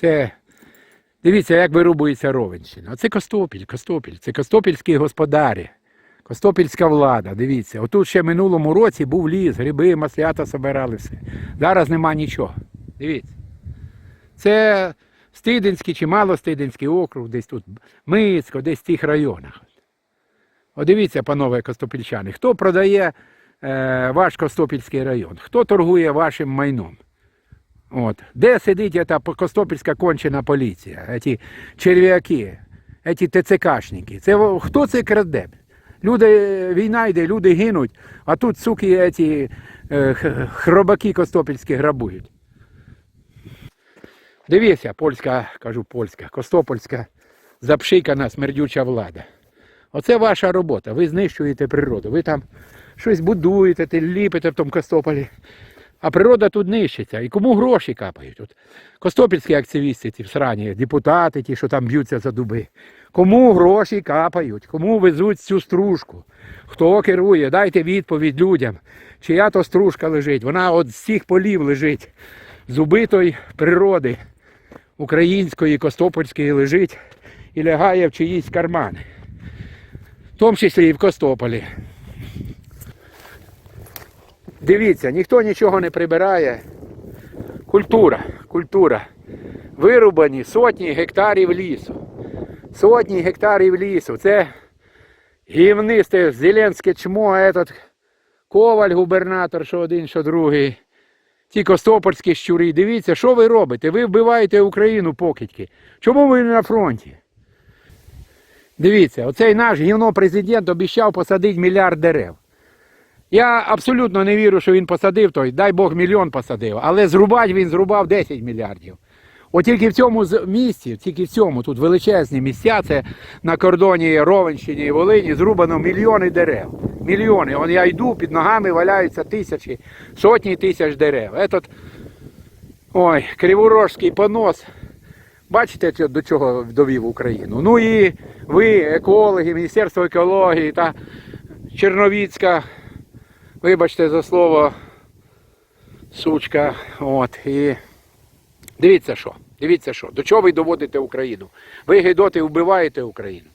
Це дивіться, як вирубується Ровенщина. Оце Костопіль, Костопіль, це Костопільські господарі. Костопільська влада, дивіться, отут ще минулому році був ліс, гриби, маслята собирали все. Зараз нема нічого. Дивіться. Це Стидинський чи Малостидинський округ, десь тут Мицько, десь в тих районах. От дивіться, панове костопільчани, хто продає е, ваш Костопільський район, хто торгує вашим майном? От. Де сидить ця Костопільська кончена поліція, ці черв'яки, ці ТЦКшники? Це хто це краде? Люди, війна йде, люди гинуть, а тут суки ці е, хробаки Костопільські грабують. Дивіться, польська, кажу польська, Костопольська запшикана смердюча влада. Оце ваша робота. Ви знищуєте природу. Ви там щось будуєте, ліпите в тому Костополі. А природа тут нищиться. І кому гроші капають? От Костопільські активісти, ці срані, депутати, ті, що там б'ються за дуби. Кому гроші капають? Кому везуть цю стружку? Хто керує? Дайте відповідь людям. Чия то стружка лежить? Вона от з цих полів лежить. З убитої природи української, Костопольської лежить і лягає в чиїсь кармани. В тому числі і в Костополі. Дивіться, ніхто нічого не прибирає. Культура, культура. Вирубані сотні гектарів лісу. Сотні гектарів лісу. Це гівнисте зеленське чмо, этот коваль, губернатор, що один, що другий. Ті костопольські щури. Дивіться, що ви робите? Ви вбиваєте Україну покидьки. Чому ви не на фронті? Дивіться, оцей наш гівно президент обіцяв посадити мільярд дерев. Я абсолютно не вірю, що він посадив той, дай Бог мільйон посадив, але зрубати він зрубав 10 мільярдів. От тільки в цьому місці, тільки в цьому, тут величезні місця, це на кордоні Ровенщини і Волині, зрубано мільйони дерев. Мільйони. Он я йду, під ногами валяються тисячі, сотні тисяч дерев. Этот, ой, криворожський понос. Бачите, до чого довів Україну. Ну і ви, екологи, Міністерство екології та Черновіцька, вибачте за слово, сучка. От, і дивіться що, дивіться що, до чого ви доводите Україну. Ви гидоти вбиваєте Україну.